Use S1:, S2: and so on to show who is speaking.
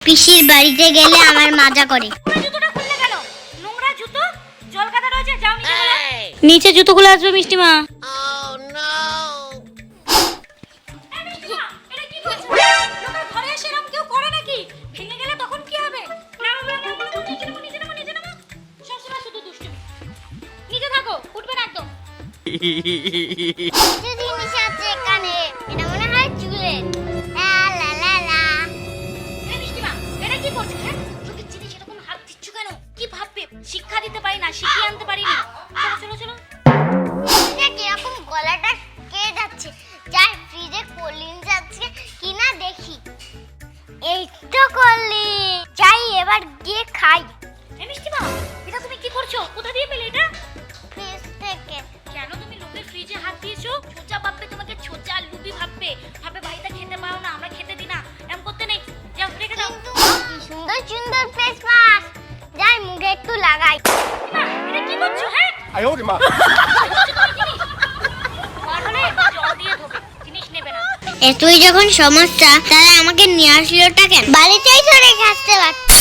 S1: পিসির বাড়িতে গেলে আমার মাজা করে।
S2: নোংরা জুতোটা খুললে কেন? নোংরা জুতো? জল কাদা রয়েছে যাও নিচে বলো
S3: নিচে জুতোগুলো আসবে মিষ্টি মা।
S2: এই শিক্ষা দিতে পারি না শিখিয়ে আনতে পারিনি চলো চলো চলো।
S1: এটা কীরকম গলাটা কে যাচ্ছে যার ফ্রিজে কোলিন যাচ্ছে কিনা দেখি। এই তো করলি যাই এবার গিয়ে খাই।
S2: এই মিষ্টিমা, এটা তুমি কি করছ? কোথা দিয়ে পেলে এটা?
S1: ফ্রিজ থেকে।
S2: কেন তুমি লোকের ফ্রিজে হাত দিয়েছ? ছোচা ভাববে তোমাকে ছোচা লুবি ভাববে। ভাববে ভাইটা খেতে পারো না আমরা খেতে দিই না। এমন করতে নেই। যাও রেখে দাও।
S1: সুন্দর সুন্দর ফেস মাস্ক
S2: আয় ওরে মা।
S1: এতই যখন সমস্যা, তাহলে আমাকে নিয়ে আসলোটা কেন? বাড়িতেই ধরে খাচ্ছে আসতে